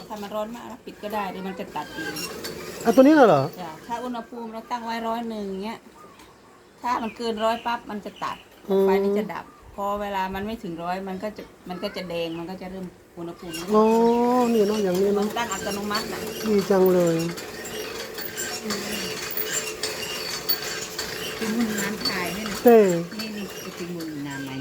แล้วถ้ามันร้อนมากเราปิดก็ได้หรือมันจะตัดเองอะตัวนี้น่ะเหรอจ้ะถ้าอุณหภูมิเราตั้งไว้ร้อยหนึ่งเงี้ย ถ้ามันเกินร้อยปั๊บมันจะตัดอืมไฟนี้จะดับ พอเวลามันไม่ถึงร้อยมันก็จะมันก็จะแดงมันก็จะเริ่มอุณหภูมิอ๋อนี่เนาะอย่างนี้มันเนาะตั้งอัตโนมัตินะดีจังเลยเป็นมุนน้ำถ่ายด้วยนะเต้นี่นี่เป็นมุนน้ำไหม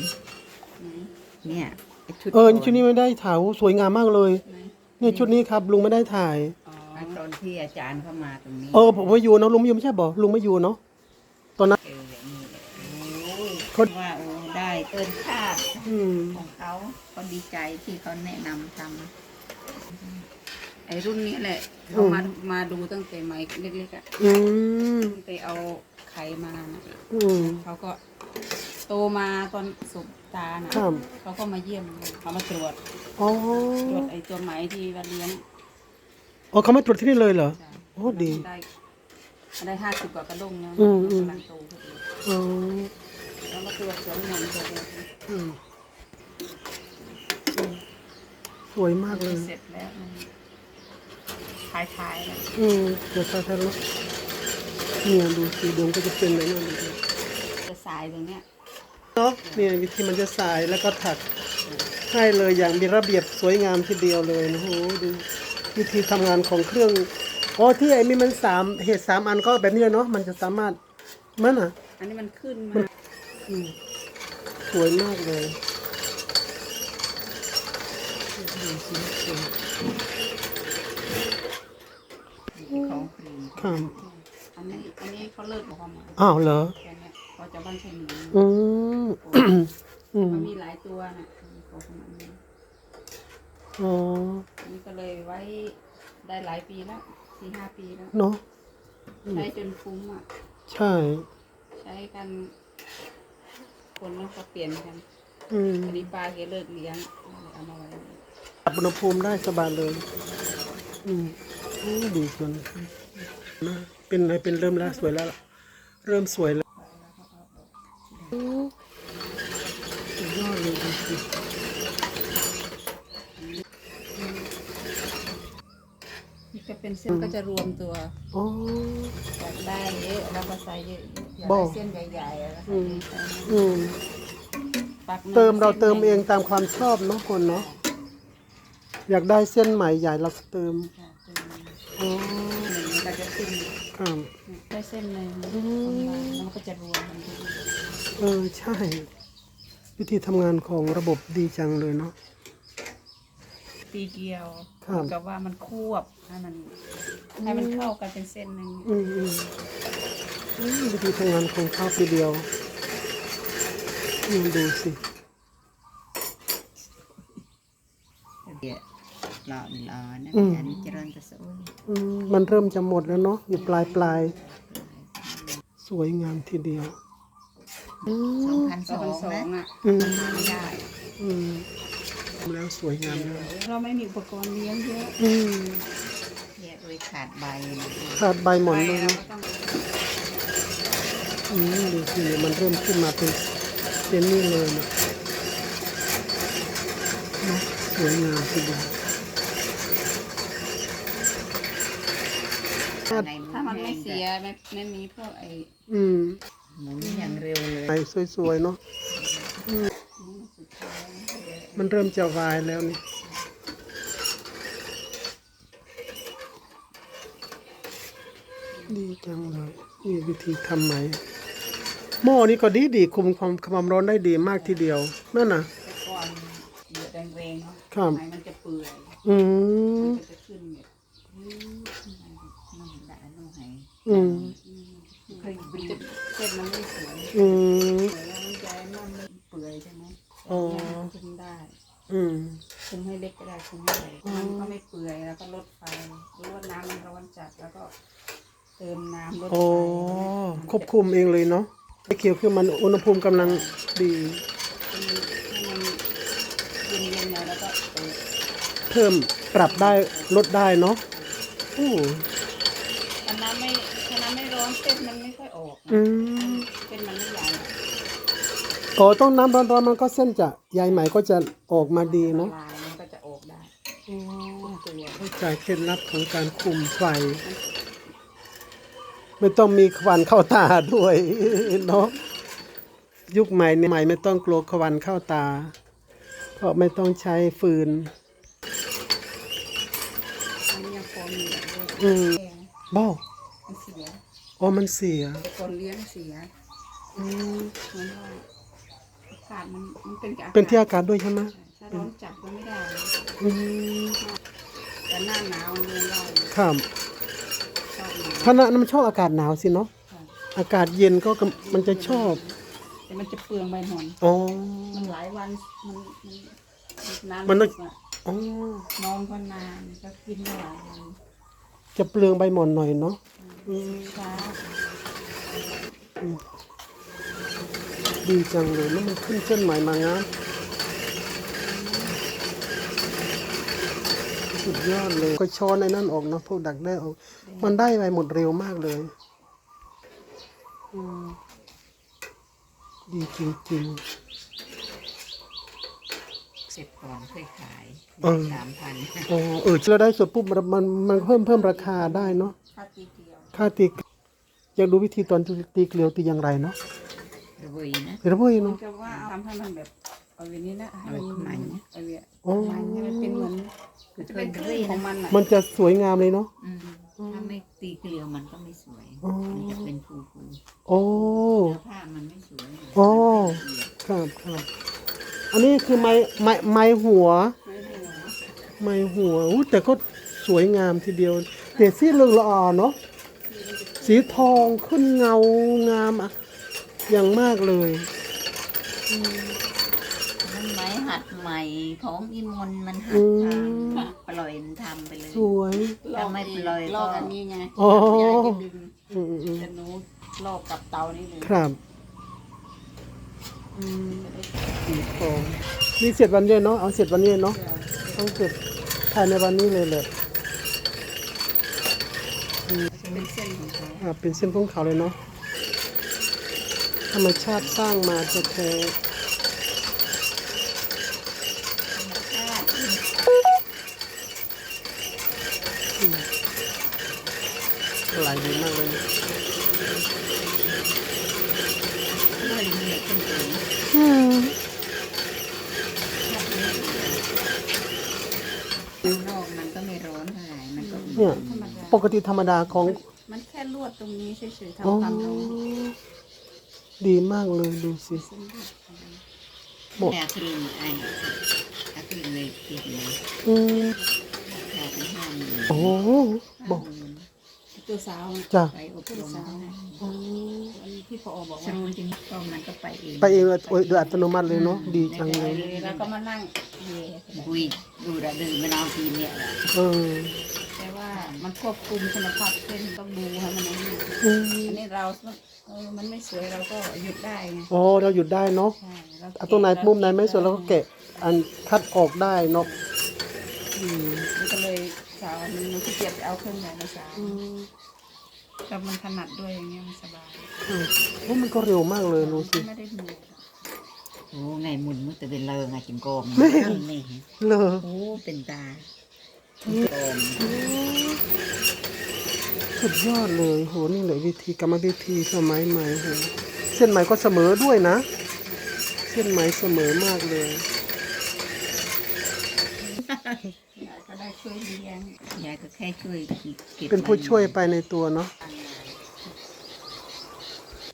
เนี่ยไอ้ชุดเออนี่ชุดนี้ไม่ได้ถ่ายโอ้สวยงามมากเลย ไหน นี่ชุดนี้ครับลุงไม่ได้ถ่ายอ๋ออะตอนที่อาจารย์เข้ามาตรงนี้เออผมไม่อยู่เนอะลุงไม่อยู่ไม่ใช่บ่ลุงไม่อยู่เนาะตอนนั้น เอออย่างนี้แหละโอ้ยคนว่าโอ้ได้เกินคาดอืมของเขาเขาดีใจที่เขาแนะนำทไอรุ่นนี้แหละเขามามาดูตั้งแต่ไม้เล็กๆอะอืมตั้งแต่เอาไข่มานะอืมเขาก็ โตมาตอนสุกตานะครับ เขาก็มาเยี่ยมเขามาตรวจอ๋อตรวจไอตัวไหมที่ว่าเลี้ยงอ๋อเขามาตรวจที่นี่เลยเหรอจ้ะโอ้ดี ได้ได้ห้าสิบกว่ากระด้งนะอืมอืม กำลังโตพอดีอ๋อแล้วมาตรวจสวนนมตัวเองอืมอืมสวยมากเลย เสร็จแล้วมันท้ายๆแล้วอืมเดี๋ยวใช้แทนเนาะเนี่ยดูสีดวงก็จะเป็นอะไรเนี่ยดูดิจะสายตรงเนี้ย เนาะเนี่ยวิธีมันจะสายแล้วก็ถักให้เลยอย่างมีระเบียบสวยงามทีเดียวเลยนะโหดูวิธีทำงานของเครื่องอ๋อที่ไอ้นี่มันสามเหตุสามอันก็แบบนี้เลยเนาะมันจะสามารถมันอะ อันนี้มันขึ้นมาอืมสวยมากเลยดูสิสวยำของฟรีครับอันนี้อันนี้เขาเลิกบอกว่ามาอ้าวเหรอ แค่เนี้ยเขาจะบ้านใช้หนูอืมอืมมันมีหลายตัวน่ะของมันนี้อ๋ออันนี้ก็เลยไว้ได้หลายปีแล้วสี่ห้าปีแล้ว เนาะใช้จนคุ้มอะ ใช่ ใช้กัน คนแล้วก็เปลี่ยนกันอืมอันนี้ปลาเกเลิกเลี้ยงเลยเอามาไว้ปรับอุณหภูมิได้สบายเลย อืมโอ้ดีจนนะเป็นอะไรเป็นเริ่มแล้วสวยแล้วล่ะเริ่มสวยแล้ว โอ้สุดยอดเลยดูสินี่จะเป็นเส้นก็จะรวมตัวอ๋ออยากได้เยอะแล้วก็ใส่เยอะอยากบได้อกเส้นใหญ่ๆแล้วก็ใส่อืมเยอะอืมปักหนึ่งเติมเราเติมส้นเองตามความชอบเนาะคนเนาะอยากได้เส้นใหม่ใหญ่เราก็เติมค่ะเติมอ๋อหนึ่งเราจะขึ้นครับได้เส้นหนึ่งอืมแล้วมันก็จะรวมกันดี เออ ใช่ วิธีทำงานของระบบดีจังเลยเนาะ ตีเกลียวครับ กับว่ามันควบให้มันให้มันเข้ากันเป็นเส้นหนึ่งอืมอืมอืมวิธีทำงานของเขาทีเดียวอืมดูสิ เดี๋ยวรอรอนะอืม อันนี้เจริญจะสวยอืมมันเริ่มจะหมดแล้วเนาะอยู่ปลายปลายสวยงามทีเดียว อืสองมพันสสอองงสองนะอะอืมหาไม่ได้อืมแล้วสวยงามแล้วเราไม่มีอุปกรณ์เลี้ยงเยอะอืมเนี่ยโดยขาดใบนะขาดใบหมอนไปเลยเราเนาะก็ต้องอืมดูสิมันเริ่มขึ้นมาเป็นเป็นนี่เลยนะเนาะสวยงามทีเดียวในถ้ามันไม่เสียไม่ไม่มีพวกไอ้อืม หมุนอย่างเร็วเลยไปสวยๆเนาะอืมมันเริ่มจะวายแล้วนี่ดีจังเลยนี่วิธีทำไหมหม้อนี้ก็ดีดีคุมความความร้อนได้ดีมากทีเดียวนั่นน่ะ แต่ก่อนเดือดแรงๆเนาะครับ ไม้มันจะเปื่อยอืมมันจะขึ้นเนี่ยน้องด่าน้องไหอืมเคย มันบีจะบเส้นมันไม่สวยอืมสวยแล้วมันใจมันไม่เปื่อยใช่ไหมอ๋อเนี่ยมันคุมได้อืม คุมให้เล็กก็ได้คุมให้ใหญ่มันก็ไม่เปื่อยแล้วก็ลดไฟหรือว่าน้ำมันร้อนจัดแล้วก็เติมน้ำลดไฟอ๋อควบคุมเองเลยเนาะไอ้เขียวคือมันอุณหภูมิกำลังดี ให้มันเย็นๆหน่อยแล้วก็เปิดเพิ่มปรับได้ลดได้เนาะโอ้ถ้าน้ำไม่ถ้าน้ำไม่ร้อนเส้นมันไม่ค่อยออกนะอืมเส้นมันไม่ใหญ่อ๋อต้องน้ำร้อนๆมันก็เส้นจะใยไหมก็จะออกมาดีเนาะลายมันก็จะออกได้อ๋อทุกตัวใจเคล็ดลับของการคุมไฟ ไม่ต้องมีควันเข้าตาด้วยเนาะยุคใหม่เนี่ยใหม่ไม่ต้องกลัวควันเข้าตา เพราะไม่ต้องใช้ฟืนอันนี้ยังพอมีอยู่ด้วยอืมแกงบ้ามันเสีย อ๋อมันเสียแต่คนเลี้ยงเสียอืมเหมือนว่าอากาศมันมันเป็นกับเป็นที่อากาศด้วยใช่ไหมถ้าร้อนจัดก็ไม่ได้อืมแต่หน้าหนาวมันเลี้ยงได้ครับชอบหนาวพระนะมันชอบอากาศหนาวสิเนาะค่ะอากาศเย็นก็กำมันจะชอบแต่มันจะเปลืองใบหมอนอ๋อ มันหลายวันมันมันนานมันต้องอะอ๋อนอนก็นานก็กินไม่หลายวัน จะเปลืองใบหมอนหน่อยเนาะดีจังเลยแล้วมันขึ้นเส้นใหม่มางามสุดยอดเลย ก็ช้อนในนั่นออกเนาะพวกดักได้ออก มันได้ไปหมดเร็วมากเลยดีจริงเสร็จ ก่อนเคยขายเออ สามพันๆอ๋อเออเราได้ส่วนปุ๊บมันมันมันเพิ่มเพิ่มราคาได้เนาะค่าตีเกลียวค่าตีอยากดูวิธีตอนตีเกลียวตีอย่างไรเนาะระเวยนะเดี๋ยวเว้ยมันเนาะ จะว่าทำให้มันแบบเอาเวนี้นะให้มันเอามันเอาเวียอ๋อมันให้มันเป็นเหมือนมันจะเป็นคลื่นของมันอะมันจะสวยงามเลยเนาะ อืมถ้าไม่ตีเกลียวมันก็ไม่สวยอ๋อ มันจะเป็นฟูฟูโอ้ เนื้อผ้ามันไม่สวยอ๋อ ครับครับ อันนี้คือไม้ไม้ไม้หัวไม่ได้หรอไม้หัวอู้แต่ก็สวยงามทีเดียวเปลี่ยนสีเหลืองละอ่อเนาะสีทองขึ้นเงางามอะอย่างมากเลยมันไม้หัดใหม่ของอิมนมันหัอืดทมำปล่อยมันทำไปเลยสวยลอกถ้าไม่ปล่อยก็ลอกอันนี้ไงอ๋อยายจะดึงอืมอืมอืมแต่หนูลอกกับเตานี่เลยครับอืม สีทองนี่เสร็จวันเดียวเนาะเอาเสร็จวันนี้เนาะต้องเสร็จภายในวันนี้เลยเลยจะเป็นเส้นของเขาอ่าเป็นเส้นของเขาเลยเนาะธรรมชาติสร้างมาจะแท้ไหลดีมากเลย นะด้วยมันเหล็กขึ้นเองอืมข้างนอกมันก็ไม่ร้อนเท่าไหร่มันก็อุ่นเนี่ยธรรมดาปกติธรรมดาของ มันแค่ลวดตรงนี้เฉยๆอ๋อทำตามตรงดีมากเลยดูสิเส้นเลือดของมันหมดแต่ครีมไอ้อะครีมเลยติดเลยอืมราคาเป็นห้าหมื่นโอ้บอก ตัวสาวจ้ะ ไปอบรมให้อ๋ออันนี้ที่พอบอกสว่ารุปจริงๆก็มันก็ไปเองไปเองเลยโอ้ยโดยอัตโนมัติเลยเนาะดีจังเลยแล้วก็มานั่งเยคุยดูระดือไม่นเอาทีเนี่ยแหละเออแต่ว่ามันควบคุมคุณภาพเส้นต้องดูให้มันนี่อืมอันนี้เราเออมันไม่สวยเราก็หยุดได้ไงอ๋อเราหยุดได้เนาะใช่เเอาตรงไหนมุมไหนไม่สวยเราก็แกะอันคัดออกได้เนาะอืมมันก็เลยสาวมันมันขี้เกียจไปเอาเครื่องใหญ่มาสาว อืมแต่มันถนัดด้วยอย่างเงี้ยมันสบายอืมโอ้มันก็เร็วมากเลยดูสิ ไม่ได้เหนื่อยโอ้ไงมุนมุดแต่เป็นเลงไงจิมโกมแม่ นี่เลอโอ้เป็นตาโกมสุดยอดเลยโหนี่เลยวิธีกรรมวิธีสมัยใหม่โหเส้นไหมก็เสมอด้วยนะ เส้นไหมเสมอมากเลยยายก็ได้ช่วยเลี้ยงยายก็แค่ช่วยเก็บเป็นผู้ช่วยไปในตัวเนาะ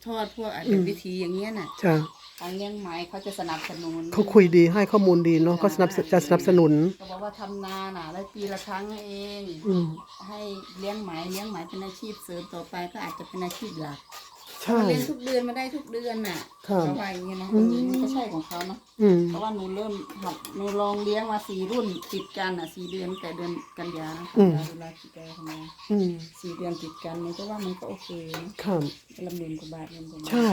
ทอดพวกอาจจะวิธีอย่างเงี้ยน่ะจ้ะทางเลี้ยงไหมเขาจะสนับสนุนเขาคุยดีให้ข้อมูลดีเนาะเขาสนับสจะสนับสนุนก็บอกว่าทำนาน่ะได้ปีละครั้งเอง อืม ให้เลี้ยงไหมเลี้ยงไหมเป็นอาชีพเสริมต่อไปก็อาจจะเป็นอาชีพหลัก ใช่เลี้ยงทุกเดือนมาได้ทุกเดือนน่ะครับเขาว่าอย่างเงี้ยนะอืม มันก็ใช่ของเขาเนาะอืม เพราะว่าหนูเริ่มหัดหนูลองเลี้ยงมาสี่รุ่นติดกันอะสี่เดือนแต่เดือนกันยานะกันยาเวลากี่แกทำไมอืมสี่เดือนติดกันมันก็ว่ามันก็โอเคนะครับ ลำเดือนกว่าบาทเดือนกว่าบาทใช่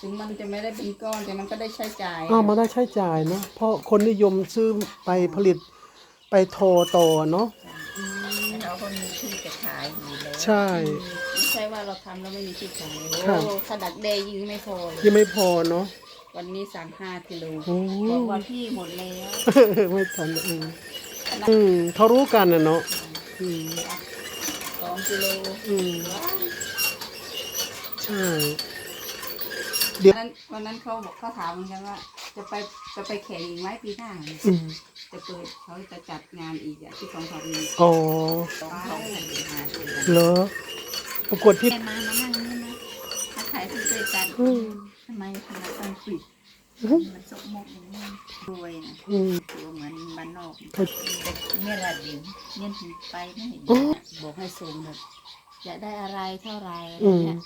ถึงมันจะไม่ได้เป็นก้อนแต่มันก็ได้ใช้จ่ายอ้าวมาได้ใช้จ่ายเนาะเพราะคนนิยมซื้อไปผลิตไปโทรต่อเนาะเราก็มีที่จะขายอยู่แล้วใช่ไม่ ใช่ว่าเราทำแล้วไม่มีที่ขายครับโอ้ถ้าดักเดย์ยิงไม่พอเลยยังไม่พอเนาะ วันนี้สั่งห้ากิโลโอ้ บอกว่าพี่หมดแล้วไม่ทันเอออืมเขารู้กันนะเนาะอืมสองกิโลอืมใช่วันนั้นวันนั้นเขาบอกเขาถามเหมือนกันว่า จะไปจะไปแข่งอีกไหมปีหน้าอืมจะเปิดเขาจะจัดงานอีกอะที่ของเขามีอ๋อสองสองพันห้าสิบเหรอ ประกวดที่แม่มามานั่งนี่นะถ้าขายที่ด้วยกันอืมทำไมทำไมต้องปิดมันสกมกอย่างนี้รวยนะอืม ตัวเหมือนบ้านนอกเขาแต่เนี่ยระดินเนี่ยถึงไปไม่เห็นอ๋อบอกให้ส่งแบบอยากได้อะไรเท่าไหรอะไรอืมเงี้ย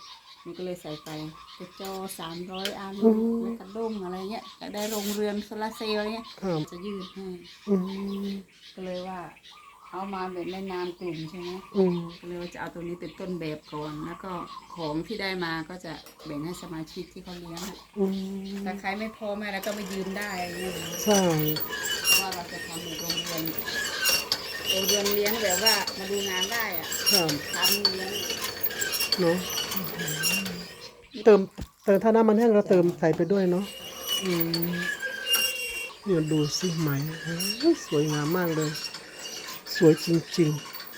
มันก็เลยใส่ไปกระจอสามร้อยอันอืม แล้วกระด้งอะไรเงี้ยอยากได้โรงเรือนโซลาร์เซลล์อะไรเงี้ยครับจะยืดให้ อืมก็เลยว่า เอามาแบบในนามกลุ่มใช่ไหมอืมก็เลยว่าจะเอาตัวนี้เป็นต้นแบบก่อน แล้วก็ของที่ได้มาก็จะแบ่งให้สมาชิกที่เขาเลี้ยงอะอืมถ้าใครไม่พอแม่แล้วก็ไปยืมได้อะไรเงี้ยนะใช่ เพราะว่าเราจะทำโรงเรือนโรงเรือนเลี้ยงแบบว่ามาดูงานได้อะครับทำเลี้ยงเนาะเติมเติมถ้าน้ำมันแห้งเราเติมใส่ไปด้วยเนาะอืมเนี่ยดูสิไหมโอ้ยสวยงามมากเลย สวยจริง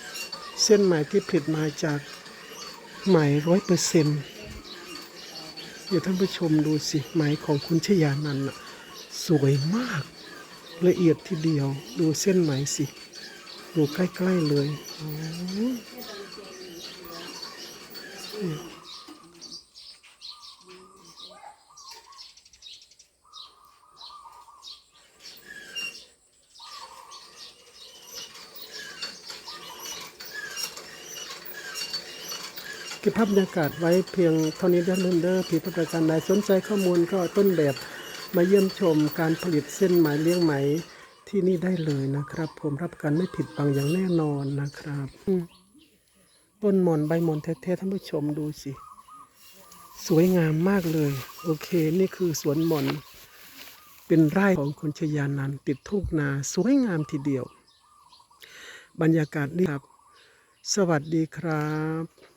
ๆ เส้นไหมที่ผลิตมาจากไหมร้อยเปอร์เซ็นต์เดี๋ยวท่านผู้ชมดูสิไหมของคุณชยานันท์นะสวยมากละเอียดทีเดียว ดูเส้นไหมสิ ดูใกล้ ๆ เลยโอ้ย ก็บภาพบรรยากาศไว้เพียงเท่านี้เด้อเด้อผิดประการใดสนใจข้อมูลก็ต้นแบบมาเยี่ยมชมการผลิตเส้นไหมเลี้ยงไหมที่นี่ได้เลยนะครับ ผมรับประกันไม่ผิดบังอย่างแน่นอนนะครับต้นหมอนใบหมอนแท้ๆท่านผู้ชมดูสิ สวยงามมากเลย โอเค นี่คือสวนหมอน เป็นไร่ของคนชยานันติดทุ่งนาสวยงามทีเดียว บรรยากาศดีครับ สวัสดีครับ